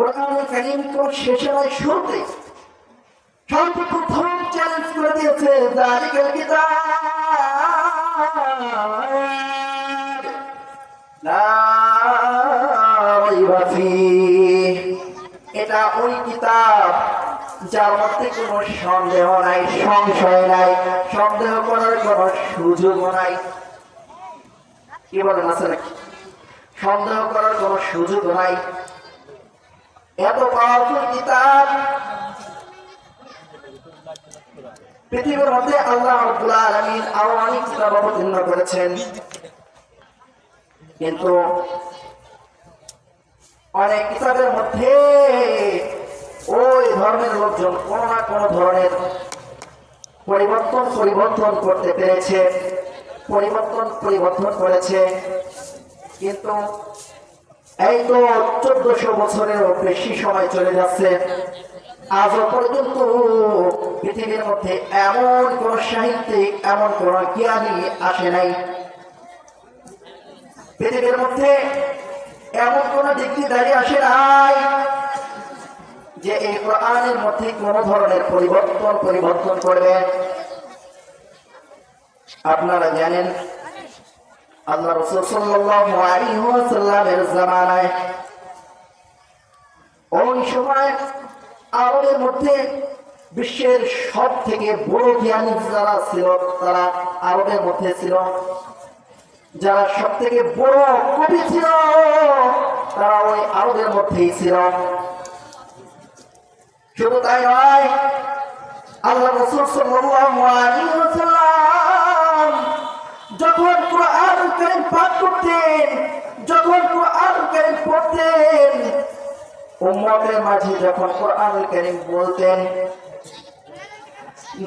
কোরআন কারিম কোন শেষে নয় শুরুতে সর্বপ্রথম চ্যালেঞ্জ করে দিয়েছে। জালিকাল কিতাব। এটা ওই কিতাব যার মধ্যে কোনো সন্দেহ নাই, সংশয় নাই, সন্দেহ করার কোনো সুযোগও নাই। কি বলেন নাকি সন্দেহ করার কোনো সুযোগ নাই। এত পাওয়ারফুল কিতাব। পৃথিবীর মধ্যে আল্লাহ রাব্বুল আলামিন আরও অনেক কিতাব অবতীর্ণ করেছেন। কিন্তু অনেক কিতাবের মধ্যে ওই ধর্মের লোকজন কোনো না কোনো ধরনের পরিবর্তন পরিবর্তন করতে পেরেছে। পরিবর্তন পরিবর্তন করেছে। কিন্তু এই তো চোদ্দশো বছরেরও বেশি সময় চলে যাচ্ছে। আজও পর্যন্ত পৃথিবীর মধ্যে এমন কোন সাহিত্যিক, এমন কোন জ্ঞানী আসে নাই। পৃথিবীর মধ্যে এমন কোন ব্যক্তি দাঁড়িয়ে আসে নাই যে এই কোরআনের মধ্যে কোন ধরনের পরিবর্তন পরিবর্তন করবে। আপনারা জানেন আল্লাহ রসুল সাল্লাল্লাহু আলাইহি ওয়াসাল্লামের জামানায় ওই সময় আরবের মধ্যে বিশ্বের সব থেকে বড় জ্ঞানী যারা ছিল, তারা আরবের মধ্যে ছিল। যারা সব থেকে বড় কবি ছিল, তারা ওই আরবের মধ্যেই ছিল। শুধু তাই নয়, আল্লাহ রসুল সাল্লাল্লাহু আলাইহি পাঠ করতেন, যখন কোরআন কারীম পড়তেন, উম্মতের মাঝে যখন কোরআন কারীম বলতেন,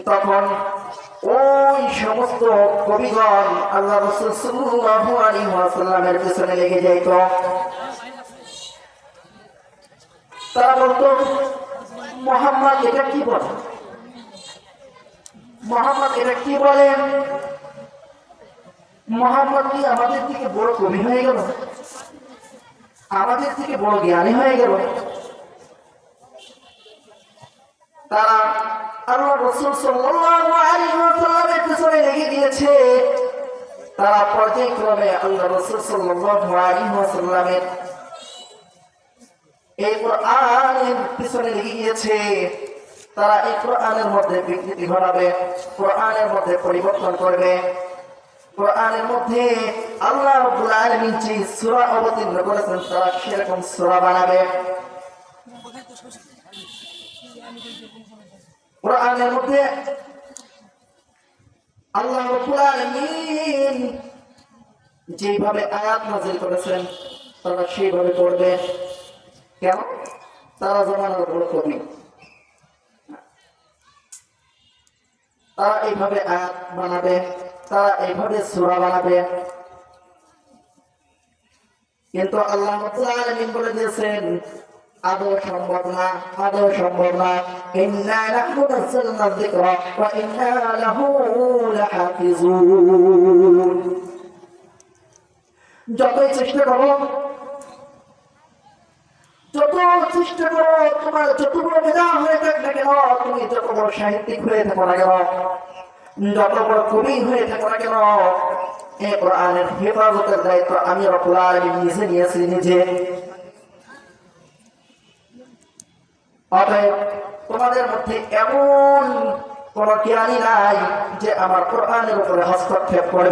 তখন ওই সমস্ত কবিগণ আল্লাহ রসুল সাল্লাল্লাহু আলাইহি ওয়াসাল্লামের পেছনে লেগে যাইত। তারা বলতো, মোহাম্মদ, এটা কি বলে? মোহাম্মদ, এটা কি বলেন মোহাম্মদ কি আমাদের থেকে বড় কবি হয়ে গেল। আমাদের থেকে বড় জ্ঞানী হয়ে গেল। তারা আল্লাহ রসুল ওয়াসাল্লামের পিছনে লেগে গিয়েছে। তারা পর্যায়ক্রমে আল্লাহ রসুল এই কোরআনের পিছনে লেগে গিয়েছে। তারা এই কোরআনের মধ্যে বিকৃতি ঘটাবে, কোরআনের মধ্যে পরিবর্তন করবে। কোরআনের মধ্যে আল্লাহ আলামিন যে সূরা অবতীর্ণ করেছেন, তারা সেরকম সূরা বানাবে? কোরআনের মধ্যে আল্লাহ আলামিন যেভাবে আয়াত নাযিল করেছেন, তারা সেইভাবে পড়বে। কেন? তারা জমানার বড় কবি তারা এইভাবে আয়াত বানাবে। তারা এইভাবে সূরা বানাবে। কিন্তু আল্লাহ বলে দিয়েছেন, আদৌ সম্ভব না, আদৌ সম্ভব না। যতই চেষ্টা করো যত চেষ্টা করো, তোমার যত বড় হয়ে থাক কেন, তুমি যত বড় সাহিত্যিক হয়ে থাকো না কেন যত বড় হয়ে থাকো না কেন? কোরআনের হেফাজতের দায়িত্ব আমি রব্বুল আলামিন নিজে নিয়েছি, নিজে। অতএব তোমাদের মধ্যে এমন কোন জ্ঞানী নাই যে আমার কোরআনের উপরে হস্তক্ষেপ করবে